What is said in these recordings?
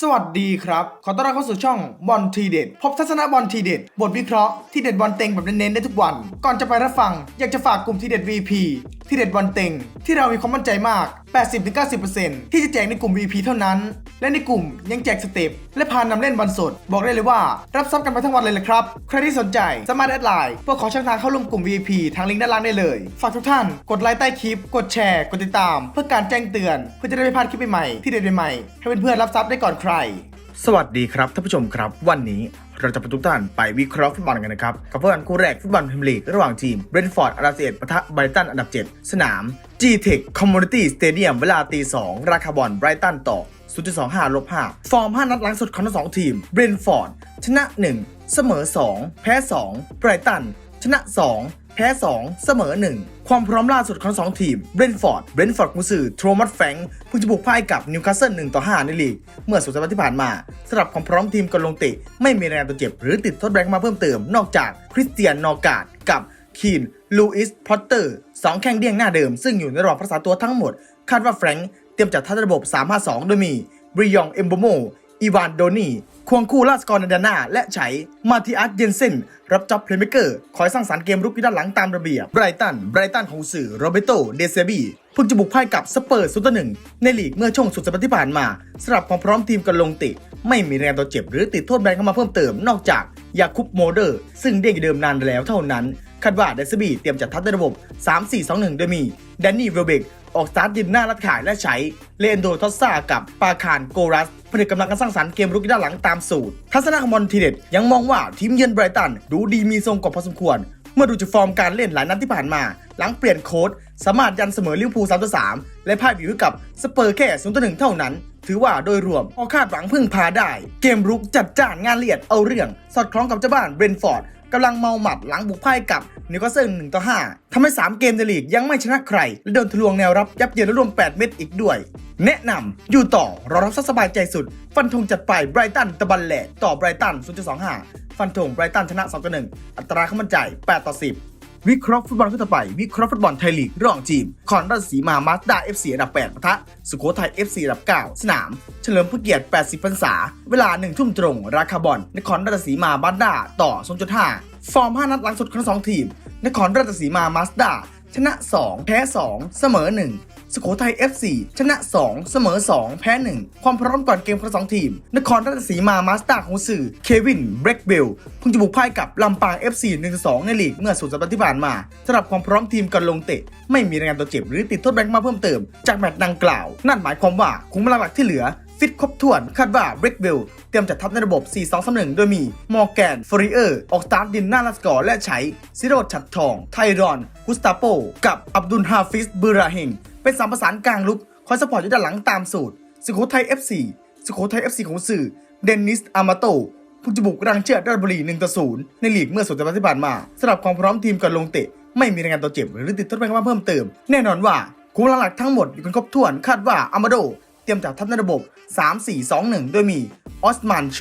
สวัสดีครับ ขอต้อนรับเข้าสู่ช่องบอลทีเด็ด พบทัศนะบอลทีเด็ด บทวิเคราะห์ ทีเด็ดบอลเต็งแบบเน้นๆได้ทุกวัน ก่อนจะไปรับฟัง อยากจะฝากกลุ่มทีเด็ด VP ที่เด็ดบอลเต็ง ที่เรามีความมั่นใจมาก 80-90%ที่จะแจกในกลุ่ม VP เท่านั้น และในกลุ่มยังแจกสเต็ปและพานนำเล่นบอลสด บอกได้เลยว่า รับซับกันไปทั้งวันเลยลยครับ ใครที่สนใจสามารถแอดไลน์เพื่อขอช่องทางเข้าร่วมกลุ่ม VIP ทางลิงก์ด้านล่างได้เลย ฝากทุกท่านกดไลค์ใต้คลิป กดแชร์ กดติดตาม เพื่อการแจ้งเตือน เพื่อจะได้ไม่พลาดคลิปใหม่ๆที่เด็ดใหม่ๆให้เพื่อนๆรับซับได้ก่อนใคร สวัสดีครับท่านผู้ชมครับ วันนี้ เราจะพาทุกท่านไปวิเคราะห์ฟุตบอลกันนะครับกับเพื่อนคู่แรกฟุตบอลพรีเมียร์ลีกระหว่างทีมเบรนฟอร์ดอันดับ11ปะทะไบรตันอันดับ 7 สนาม G-Tech Community Stadium เวลาตี2ราคาบอลไบรตันต่อ0.25ลบ5ฟอร์ม 5 นัดหลังสุดของทั้งสองทีมเบรนฟอร์ดชนะ 1 เสมอ 2 แพ้ 2 ไบรตันชนะ 2 แพ้ 2 เสมอ 1 ความพร้อมล่าสุดของสองทีมเบรนฟอร์ดเบรนฟอร์ดกุนซือโทมัสแฟงเพิ่งจะบุกพ่ายกับนิวคาสเซิล1ต่อ 5 ในลีก เมื่อสุดสัปดาห์ที่ผ่านมาสำหรับความพร้อมทีมกันลงเตะไม่มีแรงตัวเจ็บ หรือติดทดแบงค์มาเพิ่มเติม นอกจากคริสเตียนนอการ์ดกับคีนลูอิสพอตเตอร์สองแข้งเดี้ยงหน้าเดิม ซึ่งอยู่ในระหว่างรักษาตัวทั้งหมด คาดว่าแฟรงค์เตรียมจัดทัพระบบ 352 โดยมีบริยองเอมโบโมอีวานโดนี ควงคู่ลาสกอร์นดาน่าและไฉมาติอัสเยนเซนรับจ็อบเพลย์เมเกอร์คอยสร้างสรรค์เกมรุกที่ด้านหลังตามระเบียบไบรตันไบรตันของสื่อโรเบโตเดเซบีเพิ่งจะบุกพ่ายกับสเปอร์ซุตหนึ่งในลีกเมื่อช่วงสุดสัปดาห์ที่ผ่านมาสำหรับความพร้อมทีมกันลงติ ไม่มีแรงตัวเจ็บหรือติดโทษแบนเข้ามาเพิ่มเติมนอกจากยาคุปโมเดอร์ ซึ่งเด้งอยู่เดิมนานแล้วเท่านั้นคาดว่าเดซบีเตรียมจัดทัพในระบบ 3-4-2-1 โดยมีแดนนี่เวลเบกออกสตาร์ทยืนหน้ารัดขายและใช้เลนโดทอสซากับปาคารโกรัสผนึกกำลังกันสร้างสรรค์เกมรุกด้านหลังตามสูตร ทัศนะของมอนทีเด็ดยังมองว่าทีมเยือนไบรตัน ดูดีมีทรงกว่าพอสมควร เมื่อดูจากฟอร์มการเล่นหลายนัดที่ผ่านมา หลังเปลี่ยนโค้ดสามารถยันเสมอลิเวอร์พูล3ต่อ3และพ่ายผิวกับสเปอร์แค่0ต่อ1เท่านั้น ถือว่าโดยรวมพอคาดหวังพึ่งพาได้ เกมรุกจัดจ้านงานละเอียดเอาเรื่อง สอดคล้องกับเจ้าบ้านเบรนฟอร์ด กำลังเมาหมัดหลังบุกพ่ายกับนิวคาสเซิล1ต่อ5ทำให้ 3 เกมในลีกยังไม่ชนะใคร และโดนทะลวงแนวรับยับเยินและรวม 8 เม็ดอีกด้วย แนะนำอยู่ต่อรอรับสบายใจสุด ฟันธงจัดไปไบรตันตะบันแหลกต่อไบรตัน0.25 ฟันธงไบรตันชนะ2ต่อ1อัตราข้ามั่นใจ8ต่อ10 วิเคราะห์ฟุตบอลคู่ต่อไป วิเคราะห์ฟุตบอลไทยลีกร่องทีมคอนราชสีมามาสด้า FC อันดับ 8ปะทะ สุโขทัย FC อันดับ 9 สนาม เฉลิมพระเกียรติ 80 พรรษา เวลา 1 ทุ่มตรง ราคาบอลนครราชสีมามาสด้าต่อ 0.5 ฟอร์ม 5 นัดหลังสุดของทั้งสองทีม นครราชสีมามาสด้า ชนะ 2 แพ้ 2 เสมอ 1สุโขทัย FC ชนะ 2 เสมอ 2 แพ้ 1 ความพร้อมก่อนเกมของสองทีม นครราชสีมามาสด้าของสื่อเควินเบรกเบลเพิ่งจะบุกพ่ายกับลำปาง FC 1-2 ในลีกเมื่อสุดสัปดาห์ที่ผ่านมาสำหรับความพร้อมทีมกันลงเตะ ไม่มีรายงานตัวเจ็บหรือติดโทษแบงค์มาเพิ่มเติมจากแมตช์ดังกล่าว นั่นหมายความว่าคุมกำลังหลักที่เหลือ ฟิตครบถ้วน คาดว่าเบรกเบลเตรียมจัดทัพในระบบ 4-2-3-1 โดยมีมอร์แกนฟรีเออร์ออกสตาร์ทดินหน้าลัสกอร์และใช้ซิโรดฉัดทอง ไทรอน กุสตาโป กับอับดุลฮาฟิสบูราเฮงเป็นสามประสานกลางลุกคอยสปอร์ตอยู่ด้านหลังตามสูตรสุโขทัย FC สุโขทัย FC ของสื่อเดนนิสอามาโตผู้จะบุกรังเชือดราชบุรี1ต่อ0ในลีกเมื่อสุดสัปดาห์ที่ผ่านมาสำหรับความพร้อมทีมก่อนลงเตะ ไม่มีรายงานตัวเจ็บหรือติดทดแบงค์มาเพิ่มเติม แน่นอนว่าคุมหลักทั้งหมดอยู่กันครบถ้วนคาดว่าอามาโด รียมจัดทัพในระบบ 3-4-2-1โดยมีออสมานโช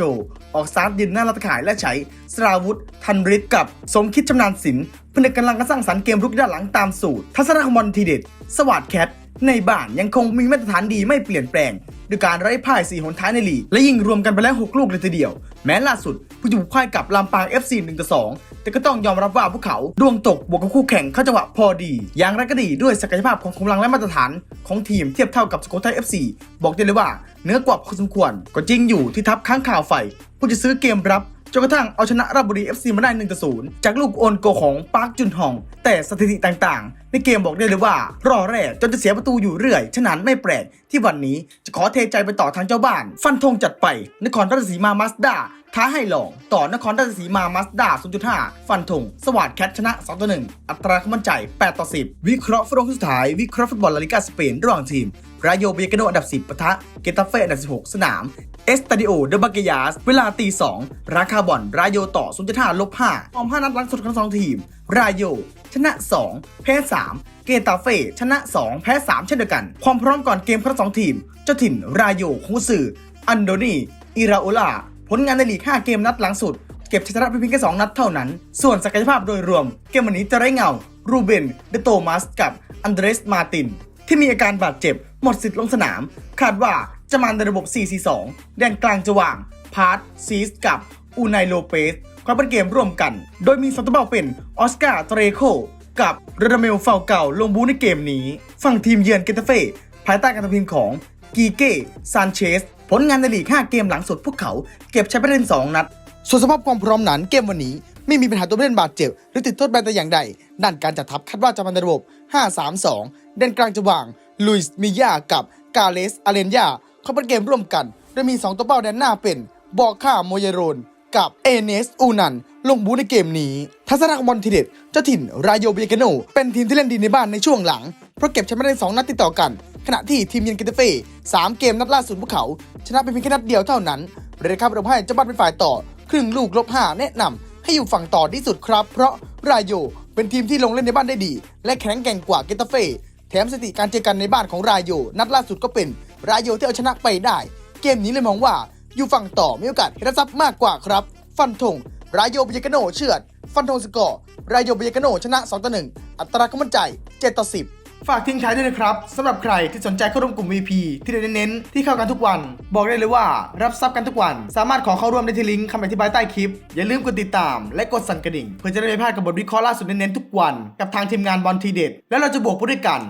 ออกซาร์ดินหน้ารัตขายและใช้สราวุธ ทันริศกับสมคิดชำนาญศิลป์ผนึกกำลังกันสร้างสรรค์เกมรุกด้านหลังตามสูตร ทัศนคมบอลทีเด็ด สวัสดแคท ในบ้านยังคงมีมาตรฐานดีไม่เปลี่ยนแปลงด้วยการไร้พ่าย4หนท้ายในลีกและยิงรวมกันไปแล้ว 6 ลูกเลยทีเดียว แม้ล่าสุดผู้จะบุกพ่ายกับลำปาง FC 1ต่อ2แต่ก็ต้องยอมรับว่าพวกเขาดวงตกบวกกับคู่แข่งเข้าจังหวะพอดี อย่างไรก็ดีด้วยศักยภาพของกำลังและมาตรฐานของทีมเทียบเท่ากับสุโขทัย FC บอกได้เลยว่าเนื้อกว่าพอสมควรก็จริงอยู่ที่ทัพข้างข่าวไฟผู้จะซื้อเกมรับ จนกระทั่งเอาชนะราชบุรี FC มาได้1ต่อ0จากลูกโอนโกของปาร์คจุนฮอง แต่สถิติต่างๆ ในเกมบอกได้เลยว่ารอแรกจนจะเสียประตูอยู่เรื่อย ฉะนั้นไม่แปลกที่วันนี้จะขอเทใจไปต่อทางเจ้าบ้าน ฟันธงจัดไป นครราชสีมามาสด้าท้าให้ลองต่อนครราชสีมามาสด้า0.5 ฟันธงสวัสดแคทชนะ2ต่อ1อัตราคามมั่นใจ8ต่อ10 วิเคราะห์ฟุตบอลสุดท้ายวิเคราะห์ฟุตบอลลาลิกาสเปนระหว่างทีมรายโยเบยกโนอันดับ 10ปะทะเกตาเฟ่อันดับ 16 สนาม เอสตาดิโอเดบาเกยาสเวลาตี 2 ราคาบอลรายโยต่อ0.5ลบ5ฟอร์ม5นัดหลังสุดของทั้งสองทีม รายโย ชนะ 2 แพ้ 3 เกตาเฟ่ชนะ 2 แพ้ 3 เช่นเดียวกัน ความพร้อมก่อนเกมของทั้งสองทีม เจ้าถิ่นรายโยคูสืออันโดนีอิราโอลาผลงานในลีก 5 เกมนัดหลังสุด เก็บชัยชนะเพียงแค่2นัดเท่านั้น ส่วนศักยภาพโดยรวม เกมวันนี้จะไร้เงา รูเบน เดโตมัสกับอันเดรสมาตินที่มีอาการบาดเจ็บ หมดสิทธิ์ลงสนาม คาดว่า จะมาในระบบ 4-4-2 แดนกลางจะวาง พาร์ตซีสกับอูไนโลเปสครับเป็นเกมร่วมกัน โดยมีซันโตเบาเป็นออสการ์เตรโคกับเรดาเมลฟาเก่าลงบูในเกมนี้ ฝั่งทีมเยือนเกตาเฟ่ภายใต้การทำทีมของกีเก้ซานเชสผลงานในลีก 5 เกมหลังสุดพวกเขา เก็บใช้ไปเล่น 2 นัด ส่วนสภาพความพร้อมนั้นเกมวันนี้ ไม่มีปัญหาตัวผู้เล่นบาดเจ็บ หรือติดโทษแบนแต่อย่างใด ด้านการจัดทัพคาดว่าจะมาในระบบ 5-3-2 เด่นกลางจะวางลุยส์มิยากับกาเลสอาเลนยา เข้าเป็นเกมร่วมกัน โดยมี 2 ตัวเป้าแดนหน้าเป็นบอกค่าโมเยโรน กับเอเนสอูนัน ลงบูในเกมนี้ ทัศนะของบอลทีเด็ดเจ้าถิ่นรายโยเบยกโน เป็นทีมที่เล่นดีในบ้านในช่วงหลัง เพราะเก็บชมป์มาได้สองนัดติดต่อกัน ขณะที่ทีมเยือนเกตาเฟ่สามเกมนัดล่าสุดพวกเขา ชนะเป็นเพียงแค่นัดเดียวเท่านั้นเลยครับเราให้เจ้าบ้านเป็นฝ่ายต่อ ครึ่งลูกลบห้าแนะนำให้อยู่ฝั่งต่อที่สุดครับ เพราะรายโยเป็นทีมที่ลงเล่นในบ้านได้ดี และแข็งแกร่งกว่าเกตาเฟ่แถมสถิติการเจอกันในบ้านของรายโยนัดล่าสุดก็เป็น รายโยที่เอาชนะไปได้ เกมนี้เลยมองว่าอยู่ฝั่งต่อมีโอกาสรับทรัพย์มากกว่าครับ ฟันธงรายโยเบยกโนเชือด ฟันธงสกอร์รายโยเบยกโนชนะ2ต่อ1อัตราความมั่นใจ7ต่อ10ฝากทิ้งท้ายด้วยนะครับสำหรับใครที่สนใจเข้าร่วมกลุ่ม VP ที่เราเน้นๆที่เข้ากันทุกวัน บอกได้เลยว่ารับทรัพย์กันทุกวัน สามารถขอเข้าร่วมได้ที่ลิงก์คำอธิบายใต้คลิป อย่าลืมกดติดตามและกดสั่นกระดิ่ง เพื่อจะได้ไม่พลาดกับบทวิเคราะห์ล่าสุดเน้นๆทุกวัน กับทางทีมงานบอลทีเด็ดแล้วเราจะบวกไปด้วยกัน